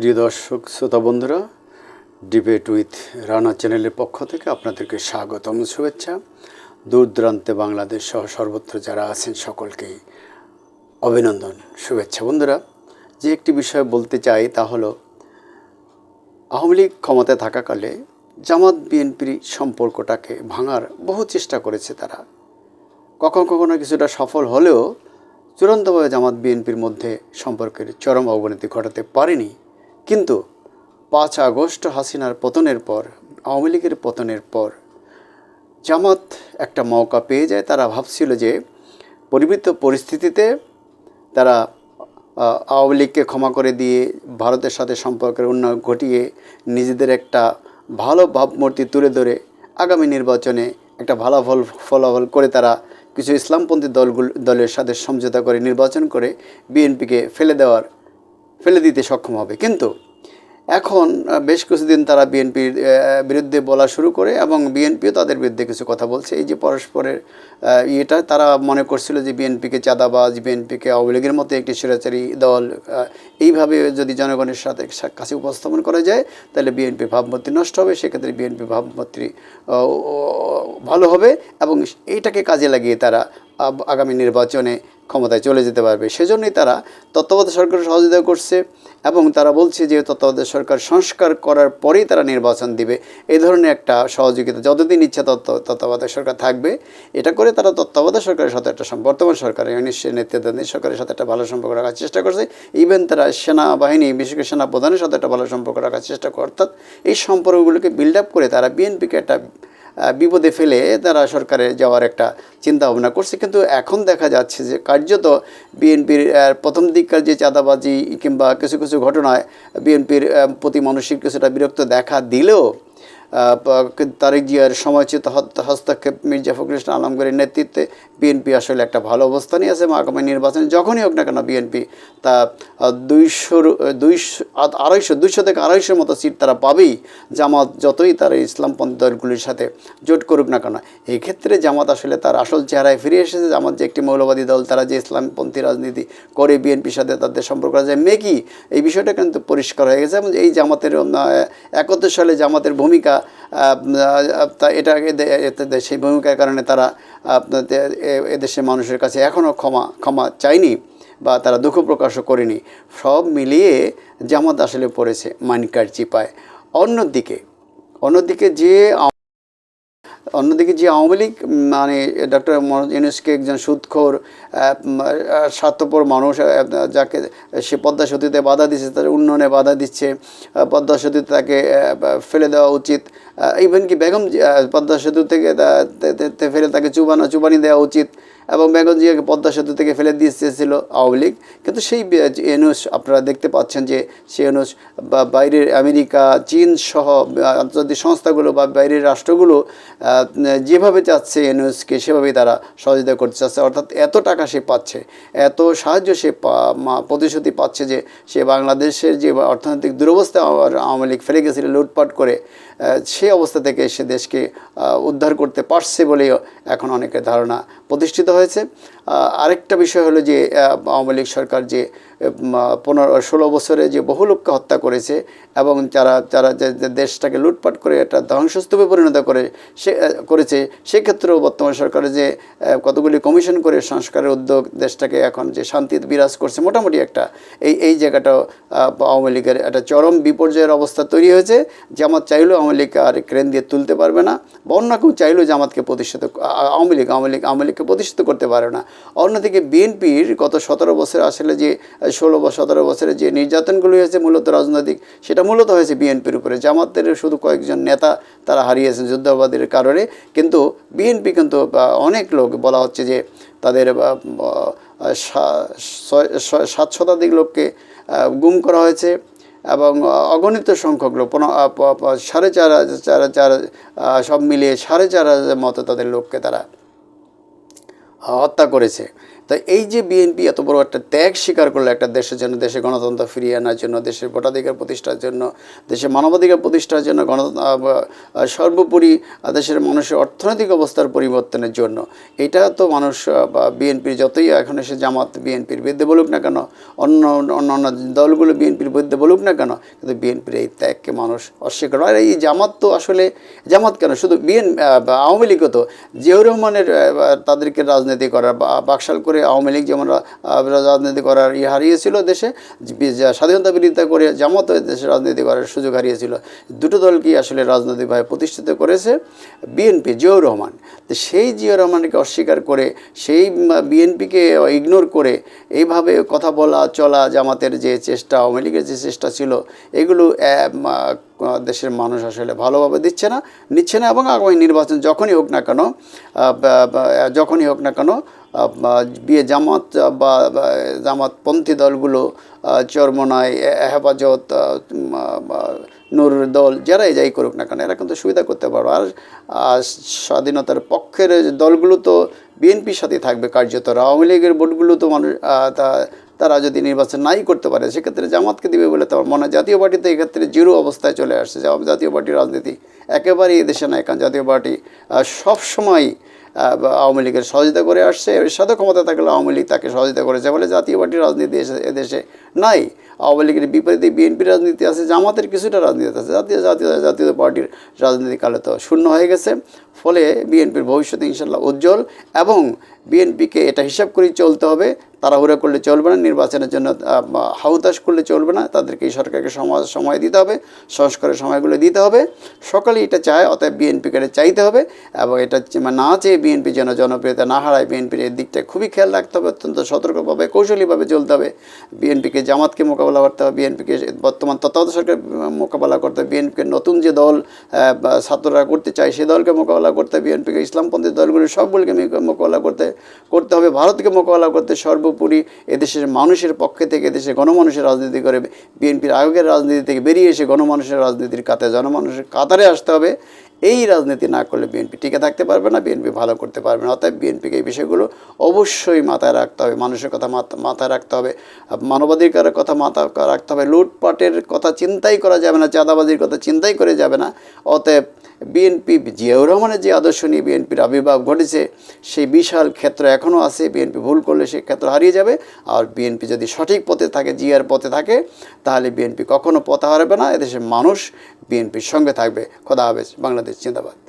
প্রিয় দর্শক, শ্রোতা বন্ধুরা ডিবেট উইথ রানা চ্যানেলের পক্ষ থেকে আপনাদেরকে স্বাগতম, শুভেচ্ছা। দূর দূরান্তে বাংলাদেশ সহ সর্বত্র যারা আছেন সকলকেই অভিনন্দন, শুভেচ্ছা। বন্ধুরা, যে একটি বিষয় বলতে চাই তা হলো, আওয়ামী লীগ ক্ষমতায় থাকাকালে জামাত বিএনপির সম্পর্কটাকে ভাঙার বহু চেষ্টা করেছে তারা। কখনো কখনো কিছুটা সফল হলেও চূড়ান্তভাবে জামাত বিএনপির মধ্যে সম্পর্কের চরম অবনতি ঘটাতে পারেনি। কিন্তু পাঁচ আগস্ট হাসিনার পতনের পর, আওয়ামী লীগের পতনের পর, জামাত একটা মৌকা পেয়ে যায়। তারা ভাবছিল যে পরিবৃত পরিস্থিতিতে তারা আওয়ামী লীগকে ক্ষমা করে দিয়ে ভারতের সাথে সম্পর্কের উন্নয়ন ঘটিয়ে নিজেদের একটা ভালো ভাবমূর্তি তুলে ধরে আগামী নির্বাচনে একটা ভালো ফল, ফলাফল করে তারা কিছু ইসলামপন্থী দলগুলো, দলের সাথে সমঝোতা করে নির্বাচন করে বিএনপিকে ফেলে দেওয়ার ফেলে দিতে সক্ষম হবে। কিন্তু এখন বেশ কিছুদিন তারা বিএনপির বিরুদ্ধে বলা শুরু করে এবং বিএনপিও তাদের বিরুদ্ধে কিছু কথা বলছে। এই যে পরস্পরের ইয়েটা, তারা মনে করছিল যে বিএনপিকে চাঁদাবাজ, বিএনপিকে আওয়ামী লীগের মতো একটি স্বৈরাচারী দল এইভাবে যদি জনগণের সাথে কাছে উপস্থাপন করা যায়, তাহলে বিএনপি ভাবমূর্তি নষ্ট হবে। সেক্ষেত্রে বিএনপি ভাবমূর্তি ভালো হবে এবং এইটাকে কাজে লাগিয়ে তারা আগামী নির্বাচনে ক্ষমতায় চলে যেতে পারবে। সেজন্যই তারা তত্ত্বাবধায়ক সরকার সহযোগিতা করছে এবং তারা বলছে যে তত্ত্বাবধায়ক সরকার সংস্কার করার পরেই তারা নির্বাচন দিবে। এই ধরনের একটা সহযোগিতা, যতদিন ইচ্ছা তত্ত্ব তত্ত্বাবধায়ক সরকার থাকবে। এটা করে তারা তত্ত্বাবধায়ক সরকারের সাথে একটা বর্তমান সরকারের অনিশ্চয় নেতৃত্বাধীন সরকারের সাথে একটা ভালো সম্পর্ক রাখার চেষ্টা করছে। ইভেন তারা সেনাবাহিনী, বিশেষ করে সেনা প্রধানের সাথে একটা ভালো সম্পর্ক রাখার চেষ্টা করে অর্থাৎ এই সম্পর্কগুলোকে বিল্ড আপ করে তারা বিএনপিকে একটা বিপদে ফেলে তারা সরকারে যাওয়ার একটা চিন্তা ভাবনা করছে। কিন্তু এখন দেখা যাচ্ছে যে কার্যত বিএনপির প্রথম দিককার যে চাঁদাবাজি কিংবা কিছু কিছু ঘটনায় বিএনপির প্রতি মানসিক কিছুটা বিরক্ত দেখা দিলেও তারেক জিয়ার সময়চিত হস্তক্ষেপ মির্জা ফখরুল ইসলাম আলমগীরের নেতৃত্বে বিএনপি আসলে একটা ভালো অবস্থানে আছে এবং আগামী নির্বাচনে, যখনই হোক না কেন বিএনপি তা দুইশোর, দুইশো আড়াইশো, দুইশো থেকে আড়াইশোর মতো সিট তারা পাবেই। জামাত যতই তারা ইসলামপন্থী দলগুলির সাথে জোট করুক না কেন এই ক্ষেত্রে জামাত আসলে তার আসল চেহারায় ফিরে এসেছে। জামাত যে একটি মৌলবাদী দল, তারা যে ইসলামপন্থী রাজনীতি করে বিএনপির সাথে তাদের সম্পর্ক আছে। মেকি, এই বিষয়টা কিন্তু পরিষ্কার হয়ে গেছে এবং এই জামাতের একত্র সালে জামাতের ভূমিকা তা এটা সেই ভূমিকার কারণে তারা এদেশের মানুষের কাছে এখনও ক্ষমা ক্ষমা চায়নি বা তারা দুঃখ প্রকাশও করেনি। সব মিলিয়ে জামাত আসলে পড়েছে মানিকার চিপায়। অন্যদিকে অন্যদিকে যে অন্যদিকে যে আওয়ামী লীগ মানে ডক্টর মনোজ ইউনুসকে একজন আহ, স্বার্থপর মানুষ যাকে সে পদ্মা সেতুতে বাধা দিচ্ছে তার উন্নয়নে বাধা দিচ্ছে পদ্মা সেতুতে তাকে ফেলে দেওয়া উচিত। ইভেন কি বেগম পদ্মা সেতু থেকে ফেলে তাকে চুবানো চুবানি দেওয়া উচিত এবং বেগম জিয়াকে পদ্মা সেতু থেকে ফেলে দিয়ে এসেছিল আওয়ামী লীগ। কিন্তু সেই এনুস আপনারা দেখতে পাচ্ছেন যে সেই এনুস বা বাইরের আমেরিকা চীন সহ আন্তর্জাতিক সংস্থাগুলো বা বাইরের রাষ্ট্রগুলো যেভাবে চাচ্ছে এনুসকে সেভাবেই তারা সহযোগিতা করতে চাচ্ছে। অর্থাৎ এত টাকা সে পাচ্ছে এত সাহায্য সে প্রতিশ্রুতি পাচ্ছে যে সে বাংলাদেশের যে অর্থনৈতিক দুরবস্থা আওয়া- আওয়ামী লীগ ফেলে গেছিল লুটপাট করে আহ, সেই অবস্থা থেকে সে দেশকে উদ্ধার করতে পারছে বলেও এখন অনেকের ধারণা প্রতিষ্ঠিত হয়েছে। আরেকটা বিষয় হলো যে আওয়ামী লীগ সরকার যে পনেরো, ষোলো বছরে যে বহু লোককে হত্যা করেছে এবং যারা যারা যে দেশটাকে লুটপাট করে একটা ধ্বংসস্তূপে পরিণত করে, সে করেছে, সেক্ষেত্রেও বর্তমান সরকারের যে কতগুলি কমিশন করে সংস্কারের উদ্যোগ দেশটাকে এখন যে শান্তিতে বিরাজ করছে, মোটামুটি একটা, এই এই জায়গাটাও আওয়ামী লীগের একটা চরম বিপর্যয়ের অবস্থা তৈরি হয়েছে। জামাত চাইলেও আওয়ামী লীগ আর ক্রেন দিয়ে তুলতে পারবে না, বা অন্য কেউ চাইলেও জামাতকে প্রতিষ্ঠিত, আ- আ- আওয়ামী লীগ আওয়ামী লীগ আওয়ামী প্রতিষ্ঠিত করতে পারে না। অন্যদিকে বিএনপির গত সতেরো বছর আসলে যে, ষোলো বা সতেরো বছরে যে নির্যাতনগুলো হয়েছে মূলত রাজনৈতিক, সেটা মূলত হয়েছে বিএনপির উপরে। জামাতের শুধু কয়েকজন নেতা তারা হারিয়েছেন যুদ্ধাবাদের কারণে। কিন্তু বিএনপি কিন্তু অনেক লোক বলা হচ্ছে যে, তাদের সাত শতাধিক লোককে গুম করা হয়েছে এবং অগণিত সংখ্যক লোক সাড়ে চার চার চার সব মিলিয়ে সাড়ে চার হাজার মতো তাদের লোককে তারা হত্যা করেছে। তা এই যে বিএনপি এত বড় একটা ত্যাগ স্বীকার করল একটা দেশের জন্য দেশে গণতন্ত্র ফিরিয়ে আনার জন্য দেশের ভোটাধিকার প্রতিষ্ঠার জন্য দেশের মানবাধিকার প্রতিষ্ঠার জন্য গণ আহ, আহ, সর্বোপরি দেশের মানুষের অর্থনৈতিক অবস্থার পরিবর্তনের জন্য এটা তো মানুষ বা বিএনপির যতই এখন এসে জামাত বিএনপির বিরুদ্ধে বলুক না কেন অন্য অন্য অন্য দলগুলো বিএনপির বিরুদ্ধে বলুক না কেন কিন্তু বিএনপির এই ত্যাগকে মানুষ অস্বীকার করে। আর এই জামাত তো আসলে জামাত কেন শুধু বিএন আওয়ামী লীগও তো জিয়াউর রহমানের তাদেরকে রাজনীতি করার বা বাকশাল করে আওয়ামী লীগ যেমন রাজনীতি করার ইয়ে হারিয়েছিল দেশে স্বাধীনতা বিরোধিতা করে জামাত দেশে রাজনীতি করার সুযোগ হারিয়েছিল। দুটো দলকেই আসলে রাজনৈতিকভাবে প্রতিষ্ঠিত করেছে? বিএনপি জিয়াউর রহমান। তো সেই জিয়াউর রহমানকে অস্বীকার করে, সেই বিএনপিকে ইগনোর করে, এইভাবে কথা বলা, চলা, জামাতের যে চেষ্টা, আওয়ামী লীগের যে চেষ্টা ছিল, এগুলো দেশের মানুষ আসলে ভালোভাবে দিচ্ছে না, নিচ্ছে না এবং আগামী নির্বাচন যখনই হোক না কেন যখনই হোক না কেন বিয়ে জামাত বা জামাতপন্থী দলগুলো চরমনায় হেফাজত নূর দল, যারাই যাই করুক না কেন, এরা কিন্তু সুবিধা করতে পারো আর স্বাধীনতার পক্ষের দলগুলো তো বিএনপির সাথে থাকবে কার্যত। আওয়ামী লীগের ভোটগুলো তো মানুষ তারা যদি নির্বাচন নাই করতে পারে, সেক্ষেত্রে জামাতকে দিবে বলে তো আমার মনে জাতীয় পার্টিতে এক্ষেত্রে জিরো অবস্থায় চলে আসছে। জাতীয় পার্টির রাজনীতি একেবারেই এদেশে নাই, কারণ জাতীয় পার্টি সবসময় আওয়ামী লীগের সহযোগিতা করে আসছে, এর সাথে ক্ষমতা থাকলে আওয়ামী লীগ তাকে সহযোগিতা করেছে বলে জাতীয় পার্টির রাজনীতি এদেশে নাই। আওয়ামী লীগের বিপরীতে বিএনপির রাজনীতি আছে, জামাতের কিছুটা রাজনীতি আছে, জাতীয় জাতীয় জাতীয় পার্টির রাজনীতি কালে তো শূন্য হয়ে গেছে। ফলে বিএনপির ভবিষ্যৎ ইনশাল্লাহ উজ্জ্বল এবং বিএনপিকে এটা হিসাব করেই চলতে হবে তাড়াহুড়া করলে চলবে না নির্বাচনের জন্য আহ, হাউতাশ করলে চলবে না তাদেরকে এই সরকারকে সময় সময় দিতে হবে সংস্কারের সময়গুলো দিতে হবে। সকলেই এটা চায় অতএব বিএনপিকে চাইতে হবে এবং এটা মানে না চেয়ে বিএনপি যেন জনপ্রিয়তা না হারায় বিএনপির এই দিকটা খুবই খেয়াল রাখতে হবে অত্যন্ত সতর্কভাবে কৌশলীভাবে চলতে হবে। বিএনপিকে জামাতকে মোকাবেলা করতে হবে বিএনপিকে বর্তমান তত্ত্বাবধায়ক সরকার মোকাবেলা করতে হবে বিএনপিকে নতুন যে দল ছাত্ররা করতে চায় সে দলকে মোকাবেলা করতে হবে বিএনপিকে ইসলামপন্থী দলগুলি সবগুলিকে মোকাবেলা করতে করতে হবে ভারতকে মোকাবেলা করতে সর্বোপরি এদেশের মানুষের পক্ষে থেকে এদেশের গণমানুষের রাজনীতি করে, বিএনপির আগের রাজনীতি থেকে বেরিয়ে এসে গণমানুষের রাজনীতির কাতারে জনমানুষের কাতারে আসতে হবে। এই রাজনীতি না করলে বিএনপি টিকে থাকতে পারবে না, বিএনপি ভালো করতে পারবে না। অতএব বিএনপিকে এই বিষয়গুলো অবশ্যই মাথায় রাখতে হবে, মানুষের কথা মাথায় রাখতে হবে। মানবাধিকারের কথা মাথা রাখতে হবে। লুটপাটের কথা চিন্তাই করা যাবে না, চাঁদাবাজির কথা চিন্তাই করে যাবে না। অতএব বিএনপি জিয়াউর রহমানের যে আদর্শ নিয়ে বিএনপির আবির্ভাব ঘটেছে, সেই বিশাল ক্ষেত্র এখনও আছে। বিএনপি ভুল করলে সেই ক্ষেত্র হারিয়ে যাবে। আর বিএনপি যদি সঠিক পথে থাকে জিয়ার পথে থাকে, তাহলে বিএনপি কখনও পথ হারাবে না। এদেশের মানুষ বিএনপির সঙ্গে থাকবে। খোদা হাফেজ। বাংলাদেশ জিন্দাবাদ।